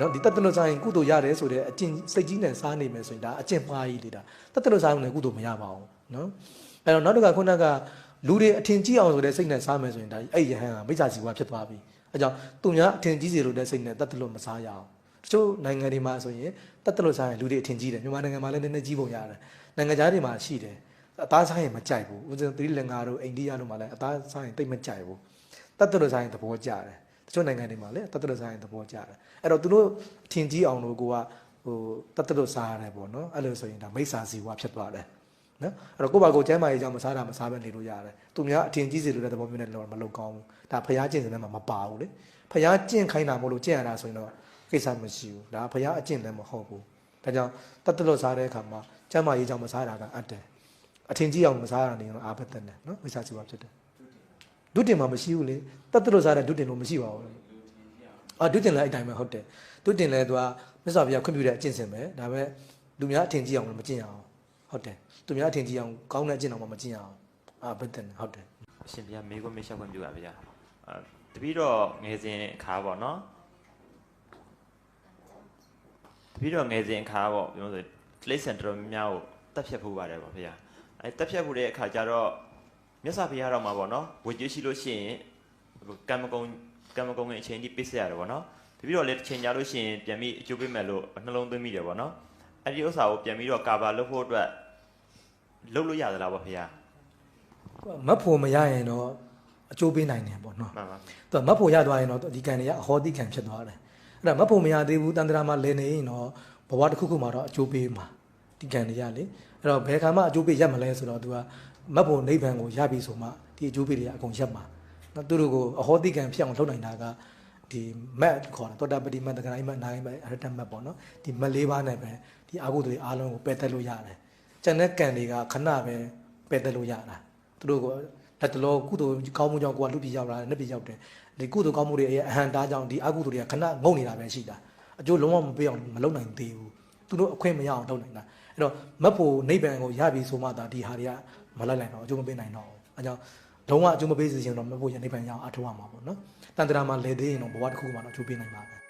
နော်ဒီတတ်တလို့စားရင်ကုသိုလ်ရတယ်ဆိုတဲ့အကျင့်စိတ်ကြီးနဲ့စားနေမယ်ဆိုရင်ဒါအကျင့်မှားကြီးလေဒါတတ်တလို့စားရင်လည်းကုသိုလ်မရပါဘူးနော်အဲ့တော့နောက်တစ်ခါခုနကလူတွေအထင်ကြီးအောင်ဆိုတဲ့စိတ်နဲ့စားမယ်ဆိုရင်ဒါအဲ့ယဟန်ကမိစ္ဆာစီဝါဖြစ်သွားပြီအဲကြောင့်သူများအထင်ကြီးစီလို့တဲ့စိတ်နဲ့တတ်တလို့မစားရအောင်တချို့နိုင်ငံတွေမှာဆိုရင်တတ်တလို့စားရင်လူတွေအထင်ကြီးတယ်မြန်မာနိုင်ငံမှာလည်းနည်းနည်းကြီးပုံရတယ်နိုင်ငံခြားတွေမှာရှိတယ်အသားစားရင်မကြိုက်ဘူးဥပမာသီရိလင်္ကာတို့အိန္ဒိယတို့မှာလည်းအသားစားရင်တိတ်မကြိုက်ဘူးတတ်တလို့စားရင်သဘောကျတယ်တ ချို့နိုင်ငံတွေမှာလည်းတတ်တလို့စားရင်သဘောကျတယ်အဲ့တော့သူတို့အထင်ကြီးအောင်လို့ကိုကဟိုတတ်တလို့စားရတယ်ပေါ့နော်အဲ့လိုဆိုရင်ဒါမိစ္ဆာစီဝါဖြစ်သွားတယ်နော်အဲ့တော့ကိုယ့်ဘာကိုယ်ကျမ်းမာရေးကြောင့်မစားတာမစားဘဲနေလို့ရတယ်သူများအထင်ကြီးစီလို့တဲ့သဘောမျိုးနဲ့တော့မလုပ်ကောင်းဘူးဒါဖျားကျင့်စတဲ့မှာမပါဘူးလေဖျားကျင့်ခိုင်းတာမို့လို့ကျင့်ရတာဆိုရင်တော့ကိစ္စမရှိဘူးဒါဖျားအကျင့်လည်းမဟုတ်ဘူးဒါကြောင့်တတ်တလို့စားတဲ့အခါမှာကျမ်းမာရေးကြောင့်မစားတာကအတ်တယ်အထင်ကြီးအောင်မစားရနေတော့အာဘတ်တယ်နော်မိစ္ဆာစီဝါဖြစ်တယ် ဒုတင်မှာမရှိဘူးလေတတ်တလို့စားတဲ့ဒုတင်လို့မရှိပါဘူးအာဒုတင်လည်းအဲ့တိုင်းပဲဟုတ်တယ်ဒုတင်လည်းသူကမြတ်စွာဘုရားခွင့်ပြုတဲ့အကျင့်စင်ပဲဒါပဲလူများအထင်ကြီးအောင်လည်းမကျင့်ရအောင်ဟုတ်တယ်သူများအထင်ကြီးအောင်ကောင်းတဲ့အကျင့်အောင်မကျင့်ရအောင်အာဘတ်တယ်ဟုတ်တယ်အရှင်ဘုရားမေခွန်းမေးလျှောက်ခွင့်ပြုပါဗျာအဲတပည့်တော့ငယ်စဉ်အခါပေါ့နော်တပည့်တော့ငယ်စဉ်အခါပေါ့ပြောလို့ဆိုတိရစ္ဆာန်တော်တော်များများကိုတက်ဖြတ်ဖို့ပါတယ်ပေါ့ဗျာအဲတက်ဖြတ်ဖို့တဲ့အခါကျတော့ မြတ်စွာဘုရားတော်မှာပေါ့နော်ဝေကျွေးရှိလို့ရှိရင်ဟိုကံမကုံကံမကုံရဲ့အချိန်ကြီးပြည့်စရတယ်ပေါ့နော်တပည့်တော့လည်းတစ်ချိန်ကြာလို့ရှိရင်ပြန်ပြီးအကျိုးပေးမယ်လို့နှလုံးသွင်းမိတယ်ပေါ့နော်အဲ့ဒီဥစ္စာကိုပြန်ပြီးတော့ကာဗာလုပ်ဖို့အတွက်လုပ်လို့ရသလားပေါ့ဗျာမတ်ဖို့မရရင်တော့အကျိုးပေးနိုင်တယ်ပေါ့နော်မှန်ပါသူကမတ်ဖို့ရသွားရင်တော့ဒီကံတွေကအဟောတိကံဖြစ်သွားတယ်အဲ့ဒါမတ်ဖို့မရသေးဘူးတန်တရာမှာလည်နေရင်တော့ဘဝတစ်ခုခုမှာတော့အကျိုးပေးမှာ ဒီကံတွေကလေအဲ့တော့ဘယ်ခါမှအကျိုးပေးရမလဲဆိုတော့သူကမတ်ဖို့နိဗ္ဗာန်ကိုရပြီဆိုမှဒီအကျိုးပေးတွေကအကုန်ရက်မှာနော်သူတို့ကိုအဟောတိကံဖြစ်အောင်လုပ်နိုင်တာကဒီမတ်ခေါ်တာသောတာပတိမတ်တက္ကရာမတ်နာဂိမတ်အရတမတ်ပေါ့နော်ဒီမတ်လေးပါးနဲ့ပဲဒီအာဟုတွေအားလုံးကိုပယ်သက်လို့ရတယ်ကျန်တဲ့ကံတွေကခဏပဲပယ်သက်လို့ရတာသူတို့ကလက်တလောကုသိုလ်ကောင်းမှုကြောင့်ကိုကလူပြည်ရောက်လာတယ်နှစ်ပြည်ရောက်တယ်ဒီကုသိုလ်ကောင်းမှုတွေရဲ့အဟံတားကြောင့်ဒီအကုသိုလ်တွေကခဏငုံနေတာပဲရှိတာအကျိုးလုံးဝမပေးအောင်မလုပ်နိုင်သေးဘူးသူတို့အခွင့်မရအောင်လုပ်နိုင်တာ အဲ့တော့မတ်ဖို့နိဗ္ဗာန်ကိုရပြီဆိုမှသာဒီဟာတွေကမလိုက်နိုင်တော့အကျိုးမပေးနိုင်တော့ဘူးအဲကြောင့်လုံးဝအကျိုးမပေးစီရင်တော့မတ်ဖို့ရနိဗ္ဗာန်ရအောင်အထောက်ရမှာပေါ့နော်တန်တရာမှာလဲသေးရင်တော့ဘဝတစ်ခုမှတော့အကျိုးပေးနိုင်ပါပဲ